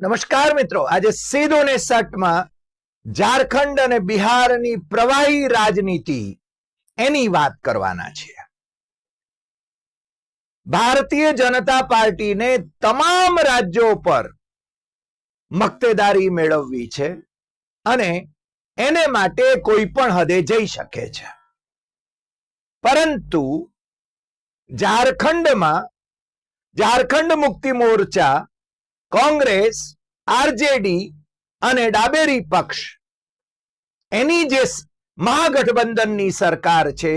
નમસ્કાર મિત્રો. આજે સીધો ને સટમાં ઝારખંડ અને બિહારની પ્રવાહી રાજનીતિ એની વાત કરવાના છે. ભારતીય જનતા પાર્ટીને તમામ રાજ્યો પર મક્તેદારી મેળવવી છે અને એને માટે કોઈ પણ હદે જઈ શકે છે. પરંતુ ઝારખંડમાં ઝારખંડ મુક્તિ મોરચા કોંગ્રેસ, આરજેડી અને ડાબેરી પક્ષ. એની જે મહાગઠબંધનની સરકાર છે,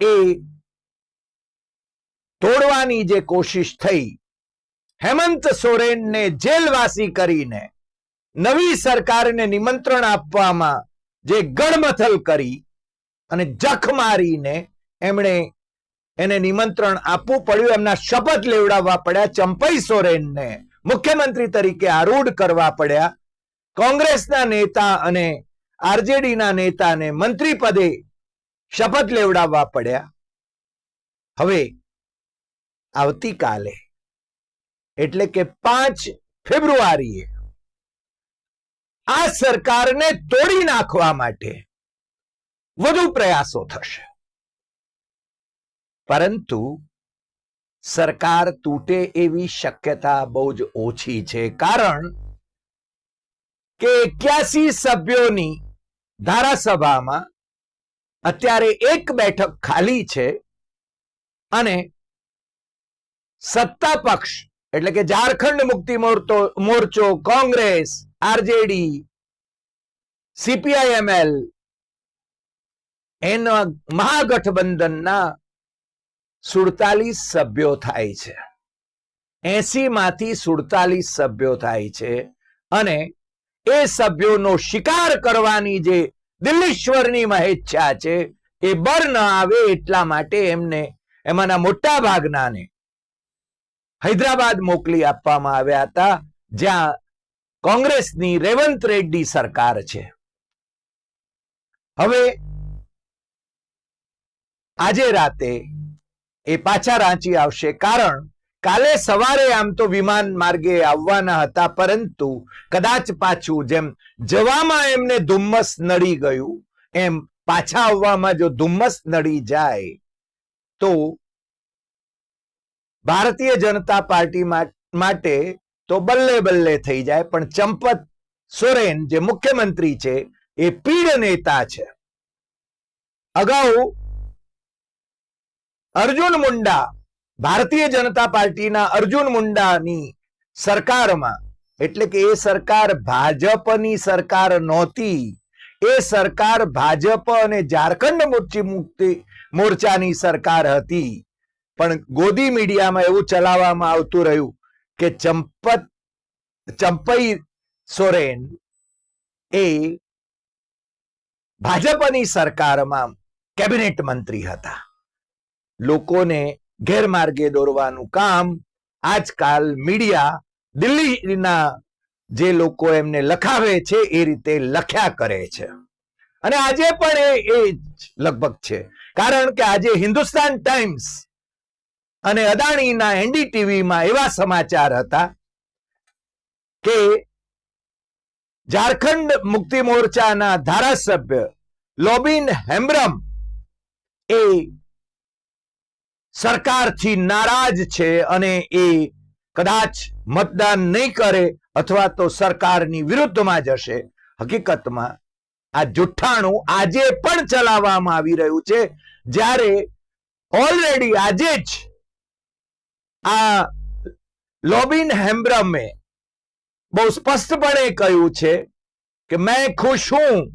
એ તોડવાની જે કોશિશ થઈ, હેમંત સોરેનને જેલવાસી કરીને, નવી સરકારને નિમંત્રણ આપવામાં જે ગડમથલ કરી અને જખ મારીને એમણે એને નિમંત્રણ આપવું પડ્યું, એમના શપથ લેવડાવવા પડ્યા ચંપઈ સોરેનને. મુખ્યમંત્રી તરીકે આરૂઢ કરવા પડ્યા. કોંગ્રેસના નેતા અને આરજેડીના નેતાને મંત્રી પદે શપથ લેવડાવવા પડ્યા. હવે આવતીકાલે, એટલે કે પાંચ ફેબ્રુઆરીએ, આ સરકારને તોડી નાખવા માટે વધુ પ્રયાસો થશે. પરંતુ સરકાર તૂટે એવી શક્યતા બહુ જ ઓછી છે. કારણ કે એક્યાસી સભ્યોની ધારાસભામાં અત્યારે એક બેઠક ખાલી છે અને સત્તા પક્ષ, એટલે કે ઝારખંડ મુક્તિ મોરતો, મોરચો, કોંગ્રેસ, આરજેડી, સીપીઆઈએમએલ, એના મહાગઠબંધનના સુડતાલીસ સભ્યો થાય છે. એસી માંથી સુડતાલીસ સભ્યો થાય છે અને એ સભ્યોનો શિકાર કરવાની જે દિલ્લીશ્વરની મહેચ્છા છે, એ બર ન આવે એટલા માટે એમને એમાંના મોટા ભાગનાને હૈદરાબાદ મોકલી આપવામાં આવ્યા હતા, જ્યાં કોંગ્રેસની રેવંત રેડ્ડી સરકાર છે. હવે આજે રાતે એ પાછા રાંચી આવશે. કારણ કાલે સવારે આમ તો વિમાન માર્ગે આવવાના હતા, પરંતુ કદાચ પાછું જેમ જવામાં એમને ધુમ્મસ નડી ગયું, એમ પાછા આવવામાં જો ધુમ્મસ નડી જાય, તો ભારતીય જનતા પાર્ટી માટે તો બલ્લે બલ્લે થઈ જાય, પણ ચંપત સોરેન જે મુખ્યમંત્રી છે, એ પીડ નેતા છે. અગાઉ અર્જુન મુંડા, ભારતીય જનતા પાર્ટીના અર્જુન મુંડાની સરકારમાં, એટલે કે એ સરકાર ભાજપની સરકાર નહોતી, એ સરકાર ભાજપ અને ઝારખંડ મુક્તિ મુક્તિ મોરચાની સરકાર હતી. પણ ગોદી મીડિયામાં એવું ચલાવવામાં આવતું રહ્યું કે ચંપત, ચંપઈ સોરેન એ ભાજપની સરકારમાં કેબિનેટ મંત્રી હતા. લોકોને ગેરમાર્ગે દોરવાનું કામ આજકાલ મીડિયા દિલ્હીના જે લોકો એમને લખાવે છે એ રીતે લખ્યા કરે છે. અને આજે પણ એ જ લગભગ છે. કારણ કે આજે હિન્દુસ્તાન ટાઈમ્સ અને અદાણીના એનડીટીવીમાં એવા સમાચાર હતા કે ઝારખંડ મુક્તિ મોરચાના ધારાસભ્ય લોબિન હેમ્બ્રમ એ સરકારથી નારાજ છે અને એ કદાચ મતદાન નહીં કરે અથવા તો સરકારની વિરુદ્ધમાં જશે. હકીકતમાં આ જુઠ્ઠાણું આજે પણ ચલાવવામાં આવી રહ્યું છે. જ્યારે ઓલરેડી આજે જ આ લોબિન હેમ્બ્રમે બહુ સ્પષ્ટપણે કહ્યું છે કે મેં ખુશ હું.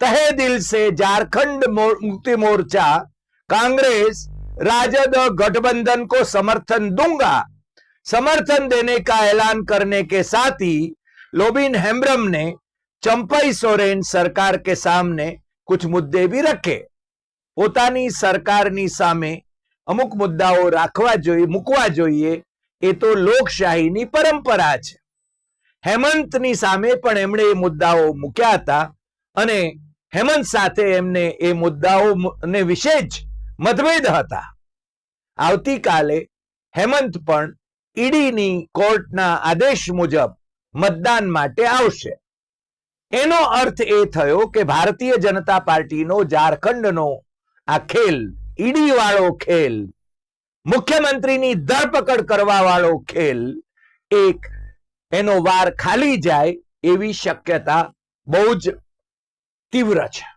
તહે દિલ સે ઝારખંડ મુક્તિ મોરચા. કોંગ્રેસ राजद गठबंधन को समर्थन दूंगा समर्थन देने का ऐलान करने के साथ ही लोबिन हेम्ब्रम ने चंपई सोरेन सरकार के सामने कुछ मुद्दे भी रखे પોતાની સરકારની સામે અમુક મુદ્દાઓ રાખવા જોઈએ મૂકવા જોઈએ એ તો લોકશાહીની પરંપરા છે હેમંતની સામે પણ એમણે એ મુદ્દાઓ મૂક્યા હતા અને હેમંત સાથે એમને એ મુદ્દાઓ મુ- ને વિશે જ મતભેદ હતા. આવતીકાલે હેમંત પણ ઈડીની કોર્ટના આદેશ મુજબ મતદાન માટે આવશે. એનો અર્થ એ થયો કે ભારતીય જનતા પાર્ટીનો ઝારખંડનો આ ખેલ ઈડી વાળો ખેલ, મુખ્યમંત્રીની ધરપકડ કરવા વાળો ખેલ, એક એનો વાર ખાલી જાય એવી શક્યતા બહુ જ તીવ્ર છે.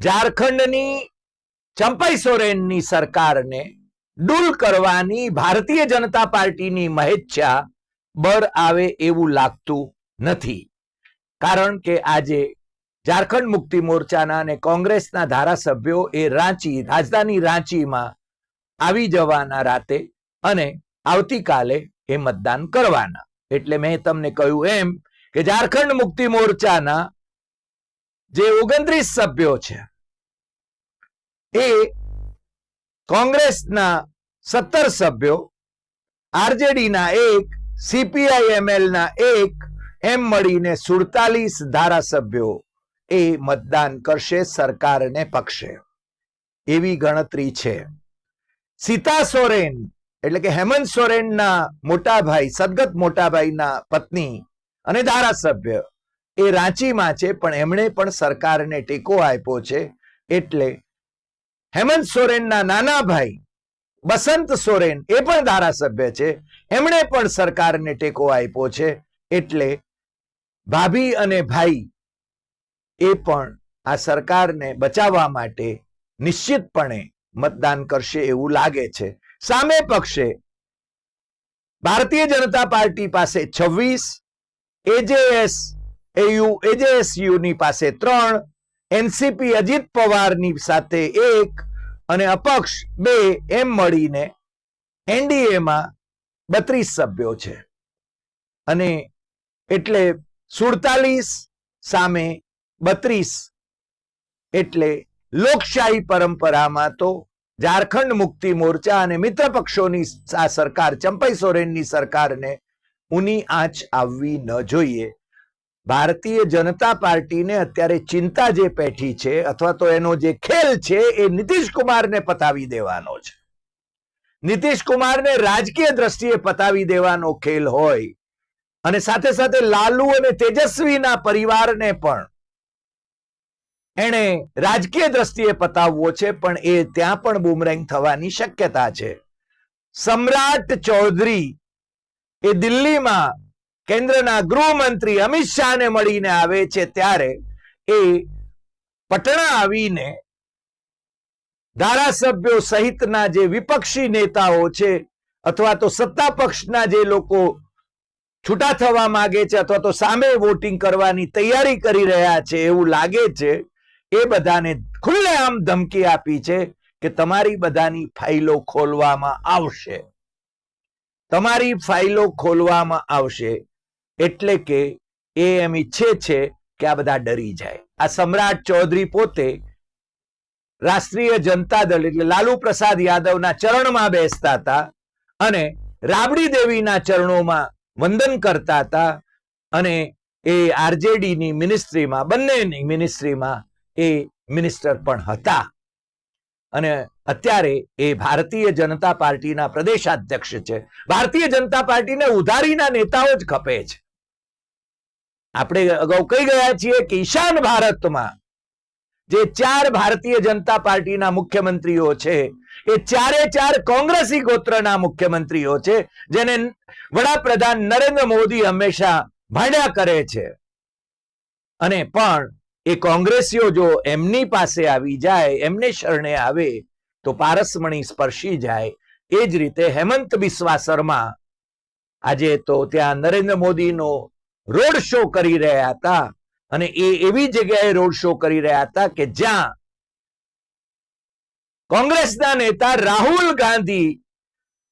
ઝારખંડની ચંપાઈ સોરેનની સરકારને ડૂલ કરવાની ભારતીય જનતા પાર્ટીની મહેચ્છા બર આવે એવું લાગતું નથી. કારણ કે આજે ઝારખંડ મુક્તિ મોરચાના અને કોંગ્રેસના ધારાસભ્યો એ રાંચી, રાજધાની રાંચીમાં આવી જવાના રાતે અને આવતીકાલે એ મતદાન કરવાના. એટલે મેં તમને કહ્યું એમ કે ઝારખંડ મુક્તિ મોરચાના જે ઓગણત્રીસ સભ્યો છે એ કોંગ્રેસના સત્તર સભ્યો, આરજેડીના એક સીપીઆઈએમએલ ના એક, એમ મળીને સુડતાલીસ ધારાસભ્યો એ મતદાન કરશે સરકારને પક્ષે. એવી ગણતરી છે. સીતા સોરેન, એટલે કે હેમંત સોરેનના મોટાભાઈ, સદગત મોટાભાઈના પત્ની અને ધારાસભ્ય, એ રાંચીમાં છે, પણ એમણે પણ સરકારને ટેકો આપ્યો છે, એટલે હેમંત સોરેનના નાના ભાઈ બસંત સોરેન એ પણ ધારાસભ્ય છે. એમણે પણ સરકારને ટેકો આપ્યો છે. એટલે ભાભી અને ભાઈ એ પણ આ સરકારને બચાવવા માટે નિશ્ચિતપણે મતદાન કરશે એવું લાગે છે. સામે પક્ષે ભારતીય જનતા પાર્ટી પાસે છવ્વીસ એજેએસ એયુ એજેએસયુની પાસે ત્રણ એનસીપી અજીત પવારની સાથે એક અને અપક્ષ બે એમ મળીને એનડીએમાં બત્રીસ સભ્યો છે. અને એટલે સુડતાલીસ સામે બત્રીસ એટલે લોકશાહી પરંપરામાં તો ઝારખંડ મુક્તિ મોરચા અને મિત્ર પક્ષોની આ સરકાર, ચંપઈ સોરેનની સરકારને ઉની આંચ આવવી ન જોઈએ. ભારતીય જનતા પાર્ટીને અત્યારે ચિંતા જે પેઠી છે અથવા તો એનો જે ખેલ છે એ નીતિશ કુમારને પતાવી દેવાનો છે. નીતિશ કુમારને રાજકીય દ્રષ્ટિએ પતાવી દેવાનો ખેલ હોય અને સાથે સાથે લાલુ અને તેજસ્વીના પરિવારને પણ એણે રાજકીય દ્રષ્ટિએ પતાવવો છે પણ એ ત્યાં પણ બુમરેંગ થવાની શક્યતા છે. સમ્રાટ ચૌધરી એ દિલ્હીમાં કેન્દ્રના ગૃહમંત્રી અમિત શાહને મળીને આવે છે ત્યારે એ પટણા આવીને ધારાસભ્યો સહિતના જે વિપક્ષી નેતાઓ છે અથવા તો સત્તા પક્ષના જે લોકો છૂટા થવા માંગે છે અથવા તો સામે વોટિંગ કરવાની તૈયારી કરી રહ્યા છે એવું લાગે છે, એ બધાને ખુલ્લેઆમ ધમકી આપી છે કે તમારી બધાની ફાઇલો ખોલવામાં આવશે. તમારી ફાઇલો ખોલવામાં આવશે. એટલે કે એ એમ ઈચ્છે છે કે આ બધા ડરી જાય. આ સમ્રાટ ચૌધરી પોતે રાષ્ટ્રીય જનતા દળ એટલે લાલુ પ્રસાદ યાદવના ચરણમાં બેસતા હતા અને રાબડી દેવીના ચરણોમાં વંદન કરતા હતા અને એ આરજેડીની મિનિસ્ટ્રીમાં, બંનેની મિનિસ્ટ્રીમાં એ મિનિસ્ટર પણ હતા. અને અત્યારે એ ભારતીય જનતા પાર્ટીના પ્રદેશાધ્યક્ષ છે. ભારતીય જનતા પાર્ટીને ઉધારીના નેતાઓ જ ખપે છે. આપણે અગાઉ કહી ગયા છીએ કે ઈશાન ભારતમાં જે ચાર ભારતીય જનતા પાર્ટીના મુખ્યમંત્રીઓ છે, એ ચારે ચાર કોંગ્રેસી ગોત્રના મુખ્યમંત્રીઓ છે, જેને વડાપ્રધાન નરેન્દ્ર મોદી હંમેશા ભાંડ્યા કરે છે. અને પણ એ કોંગ્રેસીઓ જો એમની પાસે આવી જાય, એમને શરણે આવે, તો પારસમણી સ્પર્શી જાય. એ જ રીતે હેમંત બિસ્વા શર્મા આજે તો ત્યાં નરેન્દ્ર મોદીનો રોડ શો કરી રહ્યા હતા અને એ એવી જગ્યાએ રોડ શો કરી રહ્યા હતા કે જ્યાં કોંગ્રેસના નેતા રાહુલ ગાંધી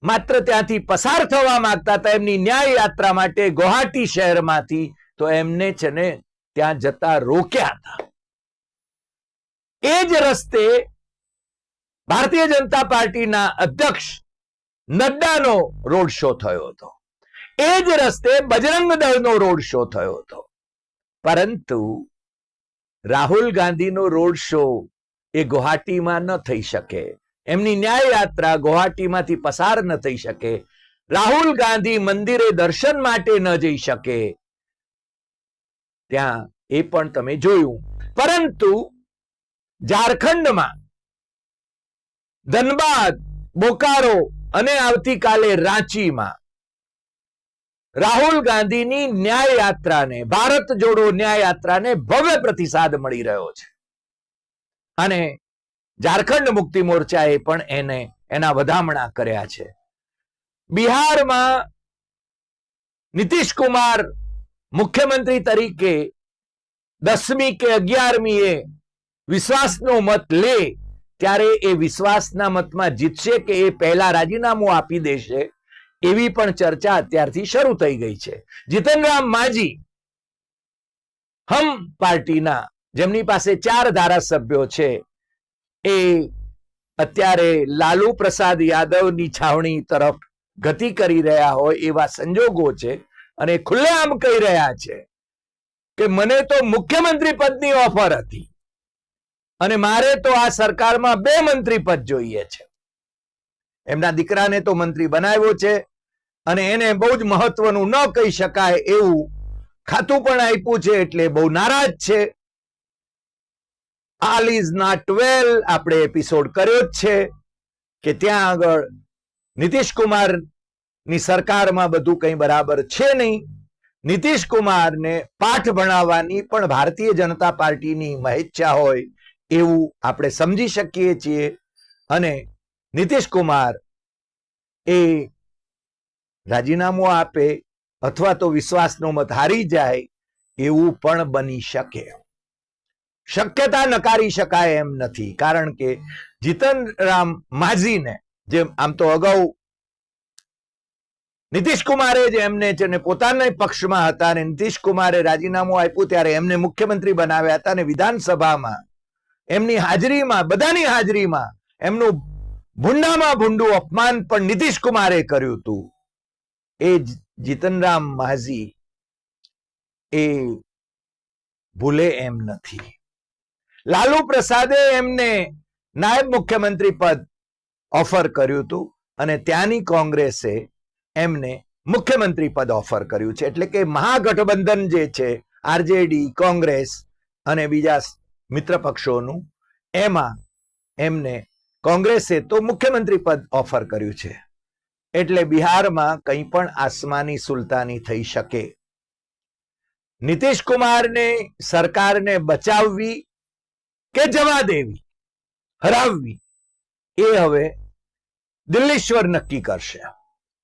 માત્ર ત્યાંથી પસાર થવા માંગતા હતા, એમની ન્યાય યાત્રા માટે ગુવાહાટી શહેરમાંથી તો એમને છે ને ત્યાં જતા રોક્યા હતા. એ જ રસ્તે ભારતીય જનતા પાર્ટીના અધ્યક્ષ નડ્ડાનો રોડ શો થયો હતો. એ જ રસ્તે બજરંગ દળનો રોડ શો થયો હતો. પરંતુ રાહુલ ગાંધીનો રોડ શો એ ગુવાહાટીમાં ન થઈ શકે. એમની ન્યાય ગુવાહાટીમાંથી પસાર ન થઈ શકે. રાહુલ ગાંધી મંદિરે દર્શન માટે ન જઈ શકે. ત્યાં એ પણ તમે જોયું. પરંતુ ઝારખંડમાં ધનબાદ, બોકારો અને આવતીકાલે રાંચીમાં રાહુલ ગાંધીની ન્યાય યાત્રાને ભારત જોડો ન્યાય યાત્રાને ભવ્ય પ્રતિસાદ મળી રહ્યો છે. અને ઝારખંડ મુક્તિ મોરચાએ પણ એને, એના વધામણા કર્યા છે. બિહારમાં નીતિશ કુમાર મુખ્યમંત્રી તરીકે દસમી કે અગિયારમી એ વિશ્વાસનો મત લે, ત્યારે એ વિશ્વાસના મતમાં જીતશે કે એ પહેલા રાજીનામું આપી દેશે? એવી પણ ચર્ચા અત્યારથી શરૂ થઈ ગઈ છે. જીતનરામ માજી હમ પાર્ટીના, જેમની પાસે ચાર ધારાસભ્યો છે, એ અત્યારે લાલુ પ્રસાદ યાદવની છાવણી તરફ ગતિ કરી રહ્યા હોય એવા સંજોગો છે અને ખુલ્લેઆમ કહી રહ્યા છે કે મને તો મુખ્યમંત્રી પદની ઓફર હતી અને મારે તો આ સરકારમાં બે મંત્રી પદ જોઈએ છે. એમના દીકરાને તો મંત્રી બનાવ્યો છે અને એને બહુ જ મહત્વનું ન કહી શકાય એવું ખાતું પણ આપ્યું છે એટલે બહુ નારાજ છે. આલ ઇઝ નોટ વેલ આપણે એપિસોડ કર્યો જ છે કે ત્યાં આગળ નીતિશ કુમારની સરકારમાં બધું કંઈ બરાબર છે નહીં. નીતિશ કુમારને પાઠ ભણાવવાની પણ ભારતીય જનતા પાર્ટીની મહેચ્છા હોય એવું આપણે સમજી શકીએ છીએ અને નીતિશ કુમાર એ રાજીનામું આપે અથવા તો વિશ્વાસનો મત હારી જાય એવું પણ બની શકે. શક્યતા નકારી શકાય એમ નથી. કારણ કે જીતનરામ માઝીને જે આમ તો અગાઉ નીતિશ કુમારે એમને છે પોતાના પક્ષમાં હતા અને નીતિશ કુમારે રાજીનામું આપ્યું ત્યારે એમને મુખ્યમંત્રી બનાવ્યા હતા અને વિધાનસભામાં એમની હાજરીમાં, બધાની હાજરીમાં એમનું ભૂંડામાં ભૂંડું અપમાન પણ નીતિશ કુમારે કર્યું હતું. એ જીતનરામ માઝી એ ભૂલે એમ નથી. લાલુ પ્રસાદે એમને નાયબ મુખ્યમંત્રી પદ ઓફર કર્યું હતું અને ત્યાંની કોંગ્રેસે એમને મુખ્યમંત્રી પદ ઓફર કર્યું છે. એટલે કે મહાગઠબંધન જે છે, આરજેડી, કોંગ્રેસ અને બીજા મિત્ર પક્ષોનું એમાં એમને કોંગ્રેસે તો મુખ્યમંત્રી પદ ઓફર કર્યું છે. એટલે બિહારમાં કંઈ પણ આસમાની સુલતાની થઈ શકે. નીતિશ સરકારને બચાવવી કે જવા દેવી? હરાવવી? એ હવે દિલ્હીશ્વર નક્કી કરશે.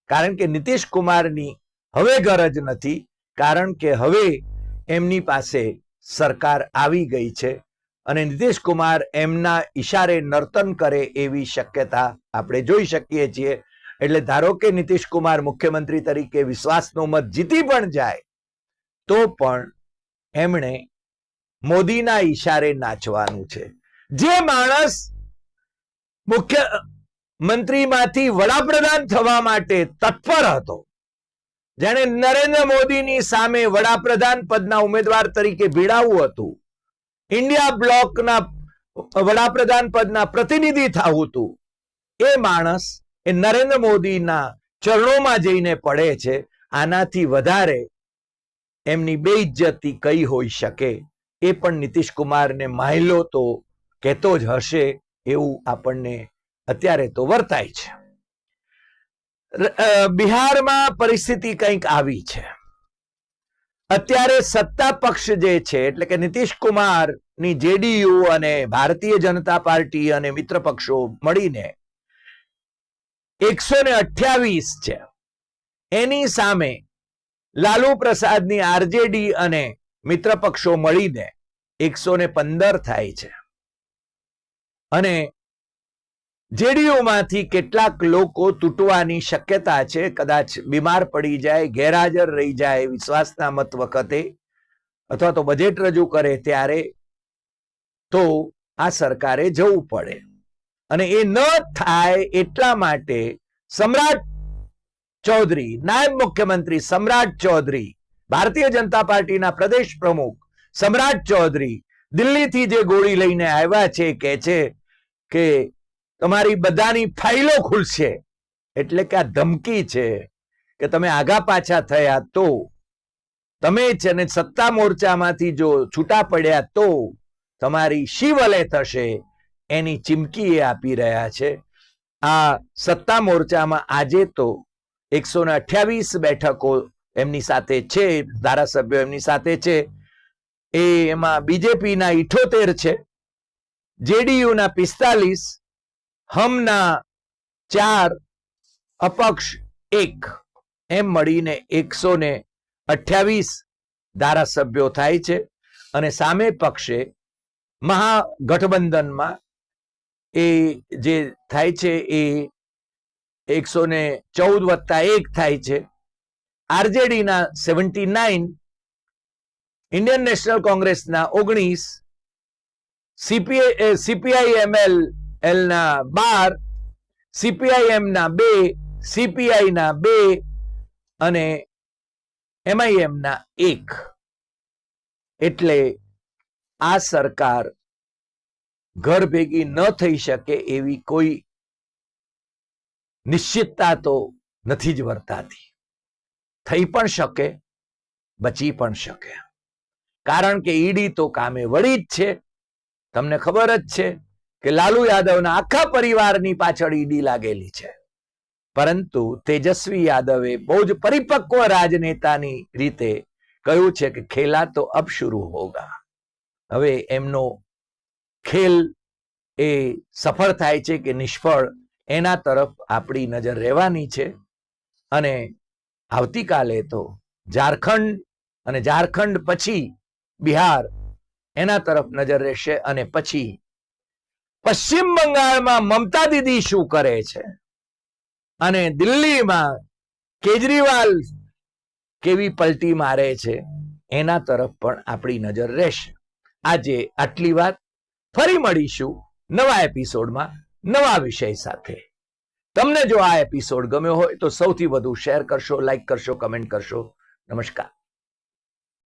કારણ કે નીતિશ કુમારની હવે ગરજ નથી, કારણ કે હવે એમની પાસે સરકાર આવી ગઈ છે. અને નીતિશ કુમાર એમના ઈશારે નર્તન કરે એવી શક્યતા આપણે જોઈ શકીએ છીએ. એટલે ધારો કે નીતિશ કુમાર મુખ્યમંત્રી તરીકે વિશ્વાસનો મત જીતી પણ જાય, તો પણ એમણે મોદીના ઈશારે નાચવાનું છે. જે માણસ મુખ્ય મંત્રીમાંથી વડાપ્રધાન થવા માટે તત્પર હતો, જેણે નરેન્દ્ર મોદીની સામે વડાપ્રધાન પદના ઉમેદવાર તરીકે ભીડાવું હતું ઇન્ડિયા બ્લોકના વડાપ્રધાન પદના પ્રતિનિધિ થવું હતું એ માણસ એ નરેન્દ્ર મોદીના ચરણોમાં જઈને પડે છે, આનાથી વધારે એમની બેઇજ્જતી કઈ હોઈ શકે? એ પણ નીતિશ કુમારને માહિલો તો કહેતો જ હશે, એવું આપણને અત્યારે તો વર્તાય છે. બિહારમાં પરિસ્થિતિ કંઈક આવી છે. અત્યારે સત્તા પક્ષ જે છે, એટલે કે નીતિશ કુમારની જેડીયુ અને ભારતીય જનતા પાર્ટી અને મિત્ર પક્ષો મળીને એકસો ને અઠ્યાવીસ છે. એની સામે લાલુ પ્રસાદની આરજેડી અને મિત્ર પક્ષો મળીને એકસો ને પંદર થાય છે. અને જેડીયુ માંથી કેટલાક લોકો તૂટવાની શક્યતા છે. કદાચ બીમાર પડી જાય, ગેરહાજર રહી જાય વિશ્વાસના મત વખતે અથવા તો બજેટ રજૂ કરે ત્યારે તો આ સરકારે જવું પડે. અને એ ન થાય એટલા માટે સમ્રાટ ચૌધરી, નાયબ મુખ્યમંત્રી સમ્રાટ ચૌધરી, ભારતીય જનતા પાર્ટીના પ્રદેશ પ્રમુખ સમ્રાટ ચૌધરી દિલ્હીથી જે ગોળી લઈને આવ્યા છે કે છે કે તમારી બધાની ફાઇલો ખુલશે. એટલે કે આ ધમકી છે કે તમે આગા પાછા થયા તો, તમે છે અને સત્તા મોરચામાંથી જો છૂટા પડ્યા તો તમારી શિવલે થશે એની ચીમકી એ આપી રહ્યા છે. આ સત્તા મોરચામાં આજે તો એકસો અઠ્યાવીસ બેઠકો એમની સાથે છે, ધારાસભ્યો એમની સાથે છે. એ એમાં બીજેપીના ઇઠોતેર છે. જેડીયુના પિસ્તાલીસ હમના ચાર અપક્ષ એક. એમ મળીને એકસો ને અઠ્યાવીસ ધારાસભ્યો થાય છે અને સામે પક્ષે મહાગઠબંધનમાં એ જે થાય છે એ એકસો ને ચૌદ વત્તા એક થાય છે. આરજેડીના સેવન્ટી નાઇન, ઇન્ડિયન નેશનલ કોંગ્રેસના ઓગણીસ, સીપીઆઈ સીપીઆઈએમએલ એલના બાર સીપીઆઈએમ ના બે સીપીઆઈના બે અને એમઆઈએમના એક. એટલે આ સરકાર ઘર ભેગી ન થઈ શકે એવી કોઈ નિશ્ચિતતા તો નથી જ વર્તાતી. થઈ પણ શકે, બચી પણ શકે. કારણ કે ઈડી તો કામે વળી જ છે, તમને ખબર જ છે. કે લાલુ યાદવના આખા પરિવારની પાછળ ઈડી લાગેલી છે. પરંતુ તેજસ્વી યાદવે બહુ જ પરિપક્વ રાજનેતાની રીતે કહ્યું છે કે ખેલા તો અબ શરૂ હોગા. હવે એમનો ખેલ એ સફળ થાય છે કે નિષ્ફળ, એના તરફ આપણી નજર રહેવાની છે. અને આવતીકાલે તો ઝારખંડ અને ઝારખંડ પછી બિહાર એના તરફ નજર રહેશે અને પછી પશ્ચિમ બંગાળમાં મમતા દીદી શું કરે છે? અને દિલ્હીમાં કેજરીવાલ કેવી પલટી મારે છે? એના તરફ પણ આપણી નજર રહેશે. આજે આટલી વાત. ફરી મળીશું નવા એપિસોડમાં નવા વિષય સાથે. તમને જો આ એપિસોડ ગમ્યો હોય તો સૌથી વધુ શેર કરશો, લાઈક કરશો, કમેન્ટ કરશો. નમસ્કાર.